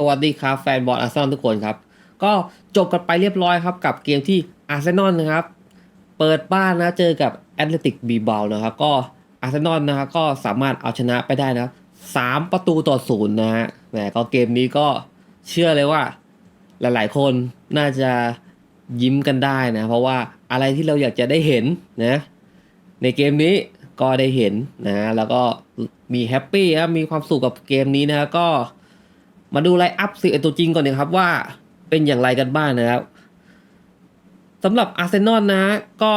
สวัสดีครับ แฟนบอลอาร์เซนอลทุกคนครับ ก็จบกันไปเรียบร้อยครับ กับเกมที่อาร์เซนอลนะครับ เปิดบ้านนะเจอกับแอตเลติกบีบานะครับ ก็อาร์เซนอลนะครับก็สามารถเอาชนะไปได้นะสามประตูต่อศูนย์นะฮะแหมก็เกมนี้ก็เชื่อเลยว่า หลายๆ คนน่าจะยิ้มกันได้นะ เพราะว่าอะไรที่เราอยากจะได้เห็นนะในเกมนี้ก็ได้เห็นนะแล้วก็มีแฮปปี้ครับมีความสุขกับเกมนี้นะก็ มาดูไลน์อัพสิตัวจริงก่อนนะครับว่าเป็นอย่างไรกันบ้างนะครับสำหรับอาร์เซนอลนะก็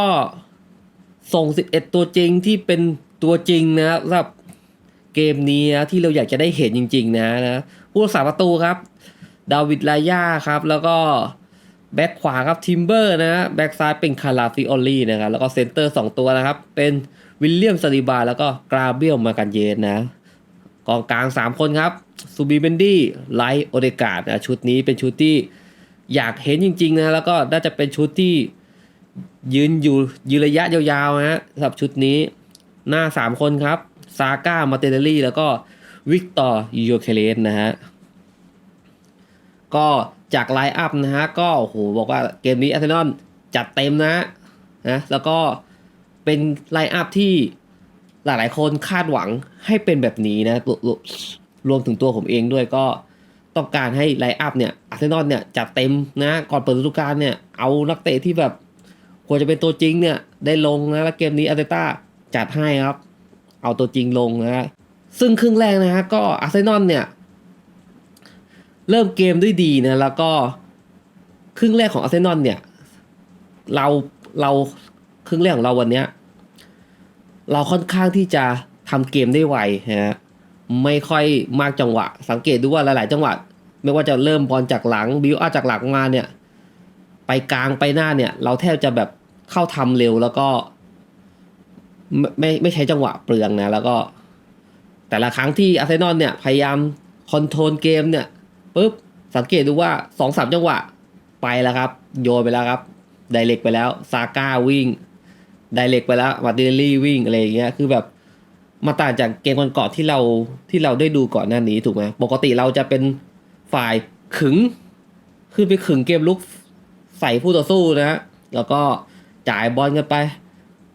ส่ง 11 ตัวจริงที่เป็นตัวจริงนะครับสำหรับเกมนี้นะที่เราอยากจะได้เห็นจริง ๆ นะนะผู้รักษาประตูครับดาวิดลายาครับ แล้วก็แบ็คขวาครับทิมเบอร์นะแบ็คซ้ายเป็นคาราฟิโอลี่นะครับแล้วก็เซนเตอร์ 2 ตัวนะครับ เป็นวิลเลียมสลิบาแล้วก็กราเบียลมากันเยนนะกองกลาง 3 คนครับ ซูบีเบนดี้ไลท์โอเดกาดนะชุดนี้เป็นชุดที่อยากเห็นจริงๆนะแล้วก็น่าจะเป็นชุดที่ยืนอยู่ยืนระยะยาวๆนะฮะสำหรับชุดนี้หน้า 3 คนครับ ซาก้ามาเตเนลลี่ แล้วก็วิกตอร์ยูเคเลนนะฮะ ก็จากไลน์อัพนะฮะ ก็โอ้โหบอกว่าเกมนี้อาร์เซนอลจัดเต็มนะนะแล้วก็เป็นไลน์อัพที่หลายๆคนคาดหวังให้เป็นแบบนี้นะ รวมถึงตัวผมเองด้วยก็ต้องการให้ไลอัพเนี่ยอาร์เซนอลเนี่ยจัดเต็มนะก่อนเปิดฤดูกาลเนี่ยเอานักเตะที่แบบควรจะเป็นตัวจริงเนี่ยได้ลงนะแล้วเกมนี้อาร์เตต้าจัดให้ครับ เอาตัวจริงลงนะซึ่งครึ่งแรกนะฮะก็อาร์เซนอลเนี่ยเริ่มเกมด้วยดีนะแล้วก็ครึ่งแรกของอาร์เซนอลเนี่ยเราเราครึ่งแรกของเราวันเนี้ยเราค่อนข้างที่จะทำเกมได้ไวนะฮะ ไม่ค่อยมากจังหวะ สังเกตดูว่าหลาย ๆ จังหวะ ไม่ว่าจะเริ่มบอลจากหลังบิวอาจากหลังมาเนี่ย ไปกลางไปหน้าเนี่ย เราแทบจะแบบเข้าทำเร็วแล้วก็ไม่ไม่ไม่ใช้จังหวะเปลืองนะ แล้วก็ แต่ละครั้งที่อาร์เซนอลเนี่ย พยายามคอนโทรลเกมเนี่ยปุ๊บสังเกตดูว่าสองสามจังหวะไปแล้วครับ โยนไปแล้วครับไดเรกไปแล้วซาก้าวิ่งไดเรกไปแล้วมาติเนลลี่วิ่งอะไรอย่างเงี้ยคือแบบ มาต่างจากเกมก่อนๆที่เราที่เราได้ดูก่อนหน้านี้ถูกไหมปกติเราจะเป็นฝ่ายขึงขึ้นไปขึงเกมลุกใส่ผู้ต่อสู้นะฮะแล้วก็จ่ายบอลกันไป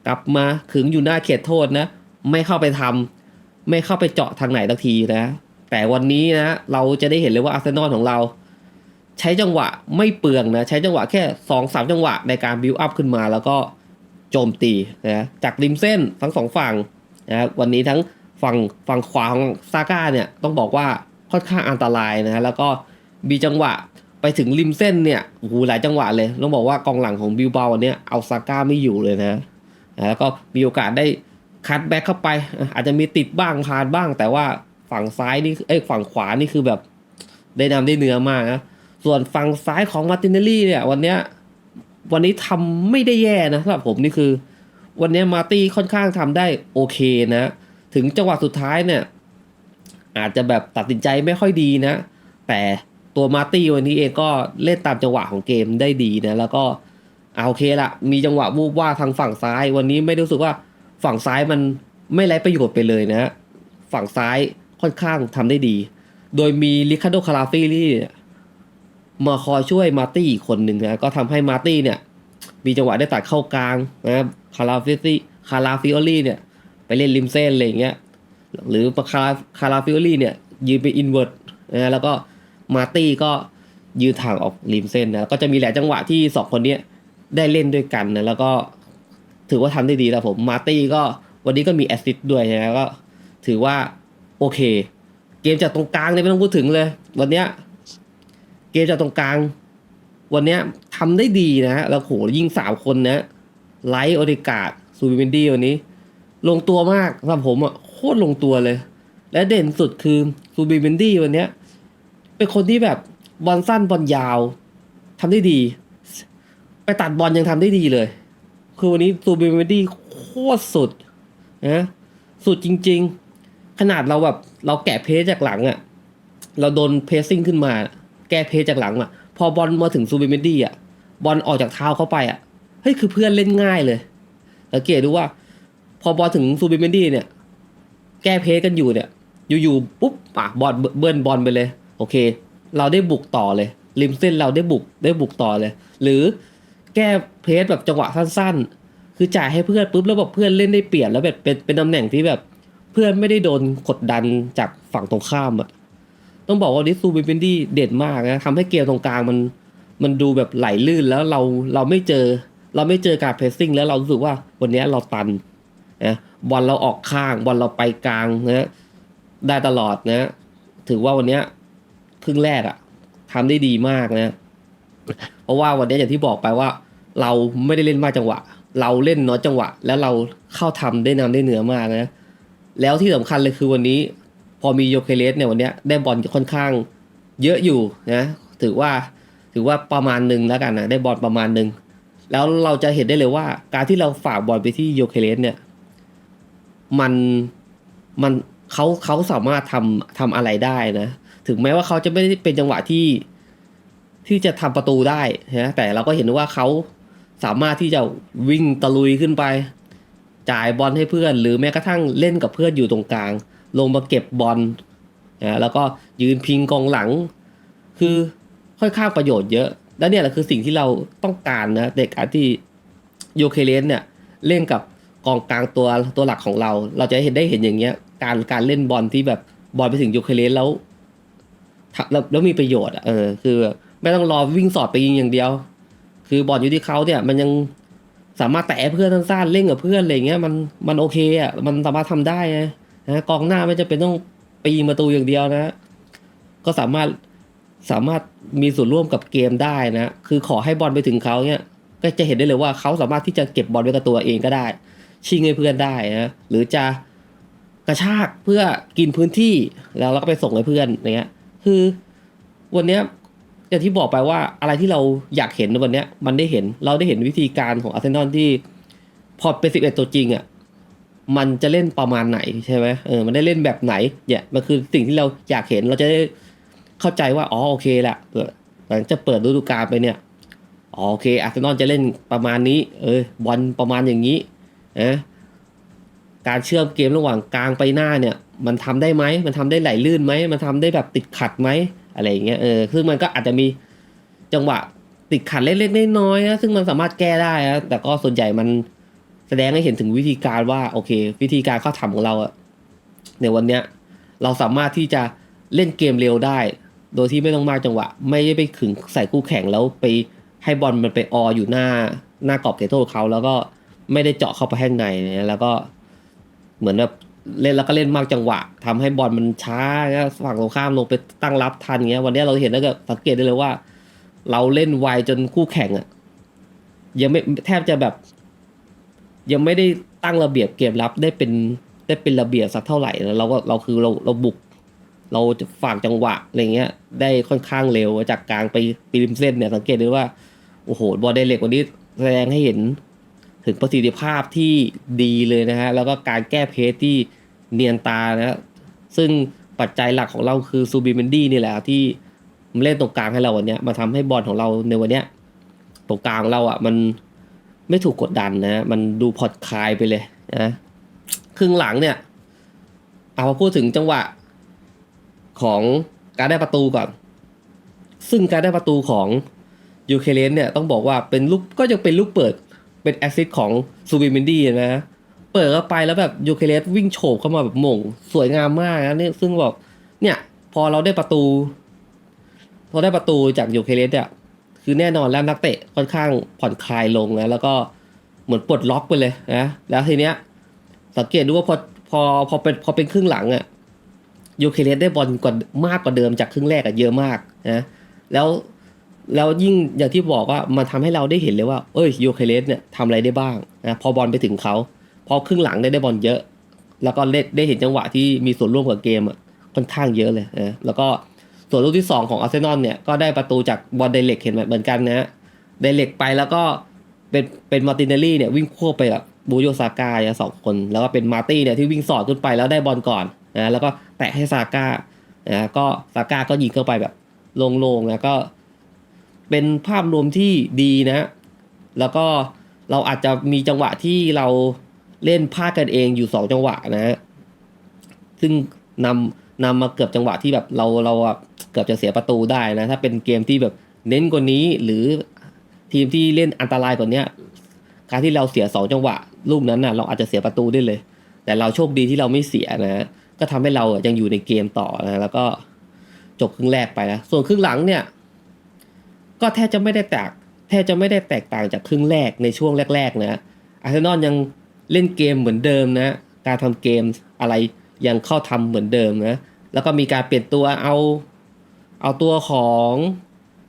กลับมาขึงอยู่หน้าเขตโทษนะ ไม่เข้าไปทำไม่เข้าไปเจาะทางไหนทักทีนะ แต่วันนี้นะ เราจะได้เห็นเลยว่าอาร์เซนอลของเรา ใช้จังหวะไม่เปลืองนะ ใช้จังหวะแค่สองสามจังหวะในการบิวอัพขึ้นมาแล้วก็โจมตีนะจากริมเส้นทั้งสองฝั่ง นะวันนี้ทั้งฝั่งฝั่งขวาของซาก้าเนี่ยต้องบอกว่าค่อนข้างอันตรายนะฮะแล้วก็มีจังหวะไปถึงริมเส้นเนี่ยโอ้โหหลายจังหวะเลยต้องบอกว่ากองหลังของบิลบาวันนี้เอาซาก้าไม่อยู่เลยนะนะแล้วก็มีโอกาสได้คัดแบ็คเข้าไป อาจจะมีติดบ้างพลาดบ้าง แต่ว่าฝั่งซ้ายนี่เอ้ยฝั่งขวานี่คือแบบได้นำได้เนื้อมากนะส่วนฝั่งซ้ายของมาตินเนลลี่เนี่ยวันเนี้ยวันนี้ทำไม่ได้แย่นะสำหรับผมนี่คือ วันนี้มาตี้ค่อนข้างทำได้โอเคนะ ถึงจังหวะสุดท้ายเนี่ย อาจจะแบบตัดสินใจไม่ค่อยดีนะ แต่ตัวมาตี้วันนี้เองก็เล่นตามจังหวะของเกมได้ดีนะ แล้วก็เอาโอเคละมีจังหวะวูบว่าทางฝั่งซ้าย วันนี้ไม่รู้สึกว่าฝั่งซ้ายมันไม่ไร้ประโยชน์ไปเลยนะ ฝั่งซ้ายค่อนข้างทำได้ดี โดยมีลิคาโดคาราฟี่นี่มาคอยช่วยมาตี้อีกคนหนึ่งนะก็ทำให้มาตี้เนี่ย มีจังหวะได้ตัดเข้ากลางนะครับ คาราฟิซี่คาราฟิโอลี่เนี่ยไปเล่นริมเส้นอะไรอย่างเงี้ยหรือคาราคาราฟิโอลี่เนี่ยยืนไปอินเวอร์ตนะแล้วก็มาร์ตี้ก็ยืนทางออกริมเส้นนะก็จะมีหลายจังหวะที่สองคนเนี้ยได้เล่นด้วยกันนะแล้วก็ถือว่าทำได้ดีแล้วผมมาร์ตี้ก็วันนี้ก็มีแอสซิสต์ด้วยนะก็ถือว่าโอเค เกมจากตรงกลางเนี่ยไม่ต้องพูดถึงเลย วันเนี้ยเกมจากตรงกลาง วันเนี้ยทำได้ดีนะฮะแล้วโหยิงสามคนนะ ไลท์โอเดกาดซูบิเบนดี้วันนี้ ลงตัวมากสำหรับผมอะโคตรลงตัวเลย และเด่นสุดคือซูบิเบนดี้วันเนี้ยเป็นคนที่แบบบอลสั้นบอลยาวทำได้ดี ไปตัดบอลยังทำได้ดีเลย คือวันนี้ซูบิเบนดี้โคตรสุดนะสุดจริง ๆ ขนาดเราแบบเราแกะเพจจากหลังอะเราโดนเพสซิ่งขึ้นมา แก้เพจจากหลังอะ พอบอลมาถึงซูบิเมนดี้อะบอลออกจากเท้าเข้าไปอะ เฮ้ยคือเพื่อนเล่นง่ายเลยสังเกตดูว่า พอบอลถึงซูบิเมนดี้เนี่ย แก้เพจกันอยู่เนี่ย อยู่ๆปุ๊บอะบอลเบิ้ลบอลไปเลย โอเค เราได้บุกต่อเลย ริมเส้นเราได้บุกได้บุกต่อเลย หรือแก้เพสแบบจังหวะสั้นๆ คือจ่ายให้เพื่อนปุ๊บแล้วแบบเพื่อนเล่นได้เปลี่ยนแล้วแบบเป็นเป็นตำแหน่งที่แบบ เพื่อนไม่ได้โดนกดดันจากฝั่งตรงข้ามอะต้องบอกว่าดิซูบินดี้เด่นมากนะทำให้เกมตรงกลางมันมันดูแบบไหลลื่นแล้วเราเราไม่เจอ เราไม่เจอการเพรสซิ่งแล้วเรารู้สึกว่าวันนี้เราตันนะบอลเราออกข้างบอลเราไปกลางนะได้ตลอดนะ ถือว่าวันนี้ครึ่งแรกอะทำได้ดีมากนะ เพราะว่าวันนี้อย่างที่บอกไปว่า เราไม่ได้เล่นมากจังหวะ เราเล่นน้อยจังหวะ แล้วเราเข้าทำได้นำได้เหนือมากนะ แล้วที่สำคัญเลยคือวันนี้ พอมีโยเคเลสเนี่ยวันนี้ได้บอลค่อนข้างเยอะอยู่นะ ถือว่าถือว่าประมาณหนึ่งแล้วกันนะได้บอลประมาณหนึ่ง แล้วเราจะเห็นได้เลยว่า การที่เราฝากบอลไปที่โยเคเลสเนี่ย มันมันเขาเขาสามารถทำทำอะไรได้นะ ถึงแม้ว่าเขาจะไม่ได้เป็นจังหวะที่ที่จะทำประตูได้นะแต่เราก็เห็นว่าเขาสามารถที่จะวิ่งตะลุยขึ้นไป จ่ายบอลให้เพื่อน หรือแม้กระทั่งเล่นกับเพื่อนอยู่ตรงกลาง ลงมาเก็บบอลนะแล้วก็ยืนพิงกองหลัง คือค่อนข้างประโยชน์เยอะ แล้วเนี่ยแหละคือสิ่งที่เราต้องการนะในการที่โยเคเลนเนี่ยเล่นกับกองกลางตัวตัวหลักของเรา เราจะเห็นได้เห็นอย่างเงี้ย การการเล่นบอลที่แบบบอลไปถึงโยเคเลนแล้วแล้วแล้วมีประโยชน์เออคือไม่ต้องรอวิ่งสอดไปยิงอย่างเดียว คือบอลอยู่ที่เขาเนี่ย มันยังสามารถแตะเพื่อนสั้นๆเล่นกับเพื่อนอะไรเงี้ยมันมันโอเคอะมันสามารถทำได้นะกองหน้าไม่จะเป็นต้องปยิงประตูอย่างเดียวนะ ก็สามารถ สามารถมีส่วนร่วมกับเกมได้นะ คือขอให้บอลไปถึงเขาเนี่ยก็จะเห็นได้เลยว่าเขาสามารถที่จะเก็บบอลไว้กับตัวเองก็ได้ ชิงให้เพื่อนได้นะหรือจะกระชากเพื่อกินพื้นที่แล้วเราก็ไปส่งให้เพื่อนอย่างเงี้ย คือวันเนี้ยอย่างที่บอกไปว่าอะไรที่เราอยากเห็นในวันเนี้ย มันได้เห็นเราได้เห็นวิธีการของอาร์เซนอลที่พอเป็นสิบเอ็ดตัวจริงอะมันจะเล่นประมาณไหนใช่ไหมเออมันได้เล่นแบบไหนเนี่ยมันคือสิ่งที่เราอยากเห็นเราจะได้ เข้าใจว่าอ๋อโอเคแหละเหลังจะเปิดฤดูกาลไปเนี่ยอ๋อโอเคอาร์เซนอลจะเล่นประมาณนี้ เออบอลประมาณอย่างนี้นะการเชื่อมเกมระหว่างกลางไปหน้าเนี่ย มันทำได้ไหมมันทำได้ไหลลื่นไหมมันทำได้แบบติดขัดไหมอะไรอย่างเงี้ยเออซึ่งมันก็อาจจะมีจังหวะติดขัดเล็กๆน้อยๆนะซึ่งมันสามารถแก้ได้นะแต่ก็ส่วนใหญ่มันแสดงให้เห็นถึงวิธีการว่าโอเค วิธีการเข้าทำของเราอะในวันเนี้ยเราสามารถที่จะเล่นเกมเร็วได้ โดยที่ไม่ต้องมากจังหวะ ไม่ได้ไปขึงใส่คู่แข่งแล้วไปให้บอลมันไปอออยู่หน้าหน้ากรอบเขตโทษเขาแล้วก็ไม่ได้เจาะเข้าไปข้างในเนี่ยแล้วก็เหมือนแบบเล่นแล้วก็เล่นมากจังหวะทำให้บอลมันช้าแล้วฝั่งตรงข้ามลงไปตั้งรับทันเงี้ย วันนี้เราเห็นแล้วก็สังเกตได้เลยว่า เราเล่นไวจนคู่แข่งอะยังไม่แทบจะแบบ ยังไม่ได้ตั้งระเบียบเกมรับได้เป็นได้เป็นระเบียบสักเท่าไหร่นะเราก็เราคือเราเราบุก เราจะฝากจังหวะอะไรเงี้ยได้ค่อนข้างเร็วจากกลางไปปีริมเส้นเนี่ยสังเกตได้ว่าโอ้โหบอลไดเล็กวันนี้แสดงให้เห็นถึงประสิทธิภาพที่ดีเลยนะฮะแล้วก็การแก้เพจที่เนียนตานะซึ่งปัจจัยหลักของเราคือซูบิเมนดี้นี่แหละที่มเล่นตรงกลางให้เราวันนี้มาทำให้บอลของเราในวันเนี้ยตรงกลางเราอะมันไม่ถูกกดดันนะ มันดูผ่อนคลายไปเลยนะครึ่งหลังเนี่ย เอาพูดถึงจังหวะ ของการได้ประตูก่อน ซึ่งการได้ประตูของยูเคเรนเนี่ยต้องบอกว่าเป็นลูกก็ยังเป็นลูกเปิดเป็นแอสซิสต์ของซูบิมินดี้นะ เปิดเข้าไปแล้วแบบยูเคเรสวิ่งโฉบเข้ามาแบบมง สวยงามมากนะเนี่ยซึ่งบอกเนี่ยพอเราได้ประตู พอได้ประตูจากยูเคเรสเนี่ยคือแน่นอนแล้วนักเตะค่อนข้างผ่อนคลายลงนะแล้วก็เหมือนปลดล็อกไปเลยนะแล้วทีเนี้ยสังเกตดูว่าพอพอพอเป็นพอเป็นครึ่งหลังอะ ยูเคเรสได้บอลกว่ามากกว่าเดิมจากครึ่งแรกอะเยอะมากนะแล้วแล้วยิ่งอย่างที่บอกว่ามันทำให้เราได้เห็นเลยว่า เอ้ยยูเคเรสเนี่ยทำอะไรได้บ้างนะพอบอลไปถึงเขาพอครึ่งหลังได้ได้บอลเยอะ แล้วก็เล่นได้เห็นจังหวะที่มีส่วนร่วมกับเกมอะค่อนข้างเยอะเลยนะแล้วก็ส่วนลูกที่ 2 ของอาร์เซนอลเนี่ยก็ได้ประตูจากบอลไดเล็กเห็นเหมือนกันนะฮะไดเล็กไปแล้วก็เป็นเป็นมาร์ตินเนลลี่เนี่ยวิ่งควบไปกับบูโยซาก้าสองคน แล้วก็เป็นมาร์ตี้เนี่ยที่วิ่งสอดขึ้นไปแล้วได้บอลก่อน นะแล้วก็แตะให้ซาก้านะก็ซาก้าก็ยิงเข้าไปแบบโล่งๆนะก็เป็นภาพรวมที่ดีนะ แล้วก็เราอาจจะมีจังหวะที่เราเล่นพลาดกันเองอยู่สองจังหวะนะ ซึ่งนำนำมาเกือบจังหวะที่แบบเราเราเกือบจะเสียประตูได้นะ ถ้าเป็นเกมที่แบบเน้นกว่านี้หรือทีมที่เล่นอันตรายกว่านี้การที่เราเสียสองจังหวะลูกนั้นน่ะเราอาจจะเสียประตูได้เลย แต่เราโชคดีที่เราไม่เสียนะ ก็ทำให้เรายังอยู่ในเกมต่อนะแล้วก็จบครึ่งแรกไปนะส่วนครึ่งหลังเนี่ย ก็แทบจะไม่ได้แตกแทบจะไม่ได้แตกต่างจากครึ่งแรกในช่วงแรก ๆ นะอาร์เซนอลยังเล่นเกมเหมือนเดิมนะ การทำเกมอะไรยังเข้าทำเหมือนเดิมนะแล้วก็มีการเปลี่ยนตัวเอาเอาตัวของ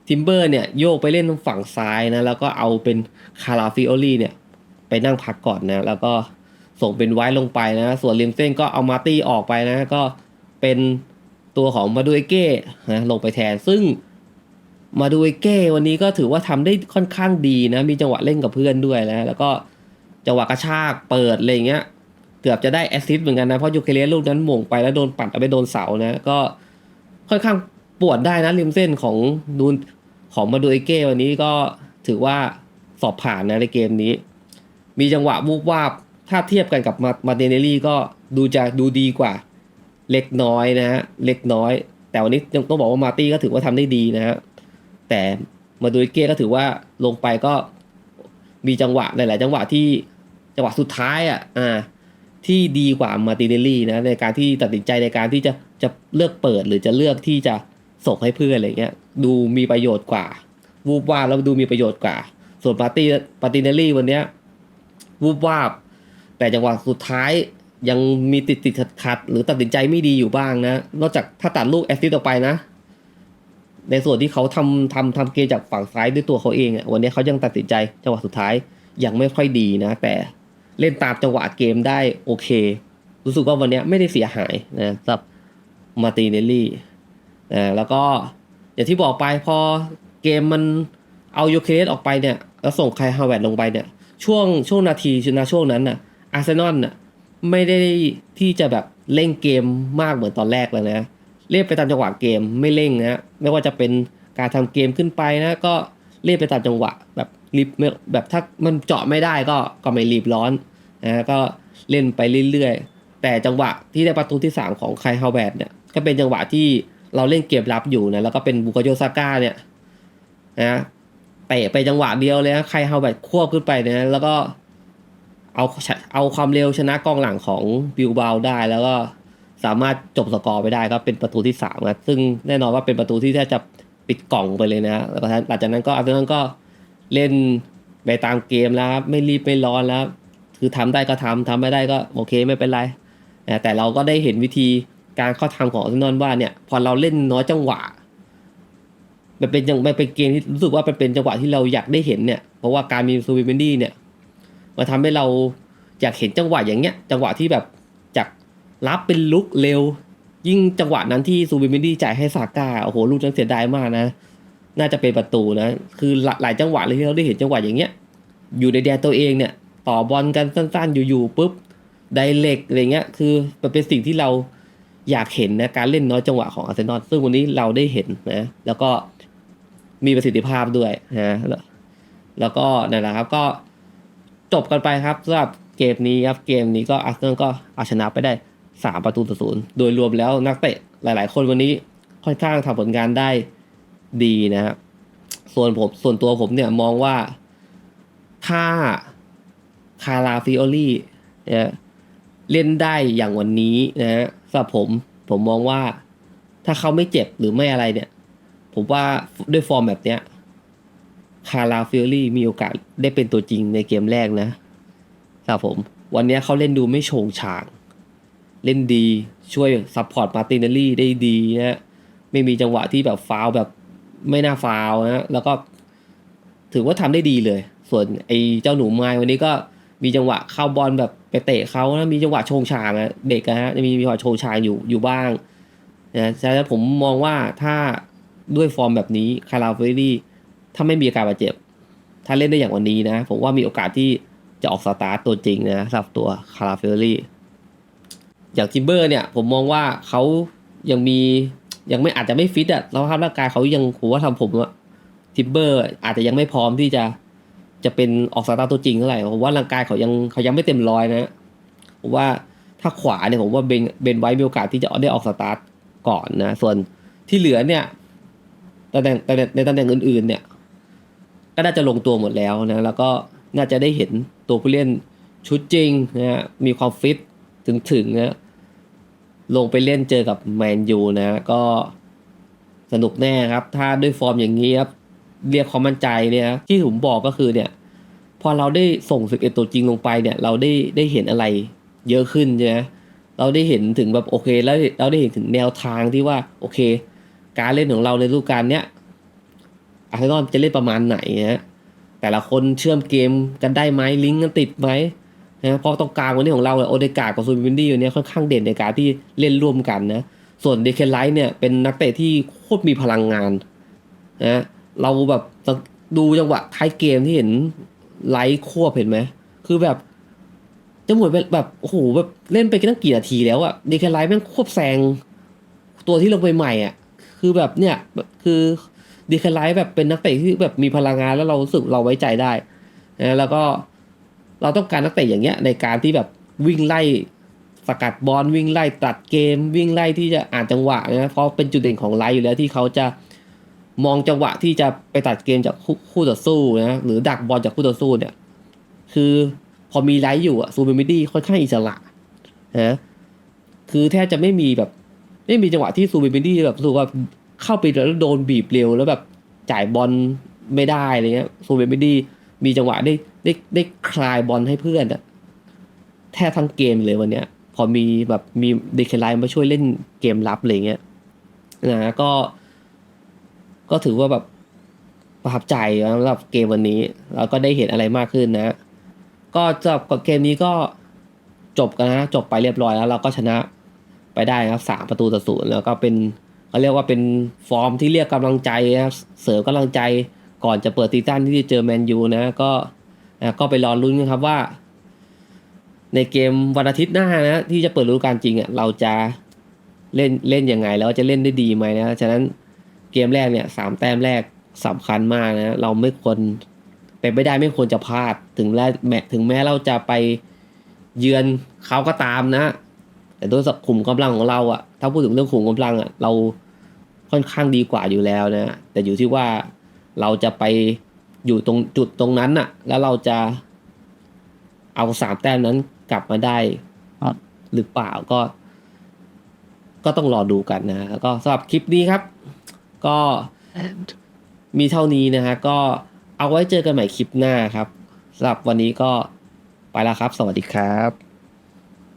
ทิมเบอร์เนี่ยโยกไปเล่นฝั่งซ้ายนะแล้วก็เอาเป็นคาราฟิโอลี่เนี่ยไปนั่งพักก่อนนะ แล้วก็ ส่งเป็นไว้ลงไปนะ ส่วนริมเส้นก็เอามาตี้ออกไปนะ ก็เป็นตัวของมาดูเอเก้นะลงไปแทน ซึ่งมาดูเอเก้วันนี้ก็ถือว่าทำได้ค่อนข้างดีนะ มีจังหวะเล่นกับเพื่อนด้วยนะ แล้วก็จังหวะกระชากเปิดอะไรเงี้ย เกือบจะได้แอสซิสต์เหมือนกันนะ เพราะยูเคเลียสลูกนั้นหม่งไปแล้วโดนปัดเอาไปโดนเสานะ ก็ค่อนข้างปวดได้นะริมเส้นของนูนของมาดูเอเก้วันนี้ก็ถือว่าสอบผ่านนะในเกมนี้ มีจังหวะวูบวาบ ถ้าเทียบกันกับมาเตเนลลี่ก็ดูจะดูดีกว่าเล็กน้อยนะฮะเล็กน้อย แต่วันนี้ยังต้องบอกว่ามาตี้ก็ถือว่าทำได้ดีนะฮะแต่มาดูเอเก้ก็ถือว่าลงไปก็มีจังหวะหลาย ๆ จังหวะที่จังหวะสุดท้ายอะอ่าที่ดีกว่ามาติเนลลี่นะในการที่ตัดสินใจในการที่จะจะเลือกเปิดหรือจะเลือกที่จะส่งให้เพื่อนอะไรเงี้ยดูมีประโยชน์กว่า วูบวาบแล้วดูมีประโยชน์กว่า ส่วนปาร์ตี้ปาร์ติเนลลี่วันเนี้ยวูบวาบ แต่จังหวะสุดท้ายยังมีติดติดขัดขัดหรือตัดสินใจไม่ดีอยู่บ้างนะ นอกจากถ้าตัดลูกแอสซิสต์ออกไปนะ ในส่วนที่เขาทำทำทำเกมจากฝั่งซ้ายด้วยตัวเขาเองอะวันนี้เขายังตัดสินใจจังหวะสุดท้ายยังไม่ค่อยดีนะ แต่เล่นตามจังหวะเกมได้โอเค รู้สึกว่าวันนี้ไม่ได้เสียหายนะสำหรับมาติเนลลี่นะแล้วก็อย่างที่บอกไปพอเกมมันเอาโยเคสออกไปเนี่ย แล้วส่งไคลฮาวเวร์ดลงไปเนี่ย ช่วงช่วงนาทีชนะช่วงนั้นน่ะ อาร์เซนอลน่ะไม่ได้ที่จะแบบเล่นเกมมากเหมือนตอนแรกเลยนะเล่นไปตามจังหวะเกมไม่เร่งนะไม่ว่าจะเป็นการทำเกมขึ้นไปนะก็เล่นไปตามจังหวะแบบรีบแบบถ้ามันเจาะไม่ได้ก็ก็ไม่รีบร้อนนะก็เล่นไปเรื่อยๆ แต่จังหวะที่ได้ประตูที่ 3 ของไคลฮาวเวดเนี่ยก็เป็นจังหวะที่เราเล่นเกมรับอยู่นะแล้วก็เป็นบุกโยซาก้าเนี่ยนะเตะไปจังหวะเดียวเลยนะไคลฮาวเวดควบขึ้นไปนะแล้วก็ เอาเอาความเร็วชนะกองหลังของบิลบาวได้ แล้วก็สามารถจบสกอร์ไปได้ก็เป็นประตูที่สามนะซึ่งแน่นอนว่าเป็นประตูที่แทบจะปิดกล่องไปเลยนะแล้วก็หลังจากนั้นก็อาร์เซนอลก็เล่นไปตามเกมแล้วครับไม่รีบไม่ร้อนแล้ว คือทำได้ก็ทำทำไม่ได้ก็โอเคไม่เป็นไร แต่เราก็ได้เห็นวิธีการเข้าทำของอาร์เซนอลว่าเนี่ย พอเราเล่นน้อยจังหวะมันเป็นจังมันเป็นเกมที่รู้สึกว่ามันเป็นจังหวะที่เราอยากได้เห็นเนี่ยเพราะว่าการมีซูบิเมนดี้เนี่ย มาทำให้เราอยากเห็นจังหวะอย่างเงี้ย จังหวะที่แบบจากรับเป็นลุกเร็ว ยิ่งจังหวะนั้นที่ซูบิเมนดี้จ่ายให้ซาก้าโอ้โหลูกนั้นเสียดายมากนะ น่าจะเป็นประตูนะ คือหลายจังหวะเลยที่เราได้เห็นจังหวะอย่างเงี้ย อยู่ในแดนตัวเองเนี่ย ต่อบอลกันสั้นๆ อยู่ๆปุ๊บไดเล็กอะไรเงี้ย คือมันเป็นสิ่งที่เราอยากเห็นนะการเล่นน้อยจังหวะของอาร์เซนอลซึ่งวันนี้เราได้เห็นนะ แล้วก็มีประสิทธิภาพด้วยนะแล้วแล้วก็นั่นแหละครับก็ จบกันไปครับสำหรับเกมนี้ครับเกมนี้ก็อาร์เซนอลก็เอาชนะไปได้สามประตูต่อศูนย์โดยรวมแล้วนักเตะหลาย ๆ คนวันนี้ค่อนข้างทำผลงานได้ดีนะครับส่วนผมส่วนตัวผมเนี่ยมองว่าถ้าคาราฟิโอลี่เนี่ยเล่นได้อย่างวันนี้นะฮะสำหรับผมผมมองว่าถ้าเขาไม่เจ็บหรือไม่อะไรเนี่ย ผมว่าด้วยฟอร์มแบบเนี้ย คาราฟิโอลี่มีโอกาสได้เป็นตัวจริงในเกมแรกนะครับผม วันนี้เขาเล่นดูไม่โฉงฉาง เล่นดีช่วยซัพพอร์ตมาตินเนลลี่ได้ดีนะไม่มีจังหวะที่แบบฟาวแบบไม่น่าฟาวนะแล้วก็ถือว่าทำได้ดีเลย ส่วนไอ้เจ้าหนูไม้วันนี้ก็มีจังหวะเข้าบอลแบบไปเตะเขานะมีจังหวะโชงชางนะเด็กนะฮะมีมีจังหวะโชงชางอยู่อยู่บ้างนะฉะนั้นผมมองว่าถ้าด้วยฟอร์มแบบนี้คาราเฟรี่ ถ้าไม่มีอาการบาดเจ็บ ถ้าเล่นได้อย่างวันนี้นะ ผมว่ามีโอกาสที่จะออกสตาร์ตตัวจริงนะสำหรับตัวคาราเฟรี่อย่างทิมเบอร์เนี่ย ผมมองว่าเขายังมียังไม่อาจจะไม่ฟิตอะสภาพร่างกายเขายังผมว่าทำผมว่าทิมเบอร์อาจจะยังไม่พร้อมที่จะจะเป็นออกสตาร์ตตัวจริงเท่าไหร่ผมว่าร่างกายเขายังเขายังไม่เต็มร้อยนะผมว่าถ้าขวาเนี่ยผมว่าเบนเบนไว้มีโอกาสที่จะได้ออกสตาร์ทก่อนนะ ส่วนที่เหลือเนี่ยตำแหน่งตำแหน่งในตำแหน่งอื่นๆเนี่ย ก็น่าจะลงตัวหมดแล้วนะแล้วก็น่าจะได้เห็นตัวผู้เล่นชุดจริงนะฮะมีความฟิตถึงๆนะลงไปเล่นเจอกับแมนยูนะก็สนุกแน่ครับ ถ้าด้วยฟอร์มอย่างนี้ครับเรียกความมั่นใจเนี่ยที่ผมบอกก็คือเนี่ย พอเราได้ส่งสึกเอตัวจริงลงไปเนี่ย เราได้ได้เห็นอะไรเยอะขึ้นใช่ไหมเราได้เห็นถึงแบบโอเค แล้วเราได้เห็นถึงแนวทางที่ว่าโอเค การเล่นของเราในฤดูกาลเนี้ย อาร์เซนอลจะเล่นประมาณไหนนะแต่ละคนเชื่อมเกมกันได้ไหมลิงก์กันติดไหมนะเพราะตรงกลางวันนี้ของเราเนี่ยโอเดกากับซูบิวินดี้อยู่เนี่ยค่อนข้างเด่นในการที่เล่นร่วมกันนะส่วนเดคเคนไลท์เนี่ยเป็นนักเตะที่โคตรมีพลังงานนะเราแบบดูจังหวะท้ายเกมที่เห็นไลท์ควบเห็นไหมคือแบบจะหมดแบบโอ้โหแบบเล่นไปกันตั้งกี่นาทีแล้วอะเดคเคนไลท์แม่งควบแซงตัวที่ลงไปใหม่อะคือแบบเนี่ยคือ ดคเคนไลท์แบบเป็นนักเตะที่แบบมีพลังงานแล้วเรารู้สึกเราไว้ใจได้นะแล้วก็เราต้องการนักเตะอย่างเงี้ยในการที่แบบวิ่งไล่สกัดบอลวิ่งไล่ตัดเกม วิ่งไล่ที่จะอ่านจังหวะนะเพราะเป็นจุดเด่นของไลท์อยู่แล้วที่เขาจะมองจังหวะที่จะไปตัดเกมจากคู่คู่ต่อสู้นะหรือดักบอลจากคู่ต่อสู้เนี่ย คือพอมีไลท์อยู่อะซูเปอร์มิดี้ค่อนข้างอิสระนะคือแทบจะไม่มีแบบ ไม่มีจังหวะที่ซูเปอร์มิดี้แบบรู้สึกว่า เข้าไปแล้วโดนบีบเร็วแล้วแบบจ่ายบอลไม่ได้อะไรเงี้ยโซเปอร์มิดี้มีจังหวะได้ได้ได้คลายบอลให้เพื่อนอะแทบทั้งเกมเลยวันเนี้ย พอมีแบบมีเดคไลน์มาช่วยเล่นเกมรับอะไรเงี้ยนะก็ ก็ถือว่าแบบประทับใจสำหรับเกมวันนี้แล้วก็ได้เห็นอะไรมากขึ้นนะ ก็สำหรับเกมนี้ก็จบกันนะ จบไปเรียบร้อยแล้ว เราก็ชนะไปได้ครับสามประตูต่อศูนย์แล้วก็เป็น เขาเรียกว่าเป็นฟอร์มที่เรียกกำลังใจนะครับเสริมกำลังใจก่อนจะเปิดซีซั่นที่จะเจอแมนยูนะก็ก็ไปรอลุ้นกันครับว่า ในเกมวันอาทิตย์หน้านะที่จะเปิดฤดูกาลจริงอะเราจะเล่นเล่นยังไงแล้วจะเล่นได้ดีไหมนะฉะนั้นเกมแรกเนี่ยสามแต้มแรกสำคัญมากนะเราไม่ควรเป็นไม่ได้ไม่ควรจะพลาดถึงแม้แม้ถึงแม้เราจะไปเยือนเขาก็ตามนะ แต่ด้วยขุมกำลังของเราอะถ้าพูดถึงเรื่องขุมกำลังอะเรา ค่อนข้างดีกว่าอยู่แล้วนะแต่อยู่ที่ว่าเราจะไปอยู่ตรงจุดตรงนั้นอะแล้วเราจะเอาสามแต้มนั้นกลับมาได้ครับหรือเปล่าก็ ก็ต้องรอดูกันนะแล้วก็สำหรับคลิปนี้ครับ ก็ and มีเท่านี้นะฮะก็เอาไว้เจอกันใหม่คลิปหน้าครับสำหรับวันนี้ก็ไปแล้วครับ สวัสดีครับ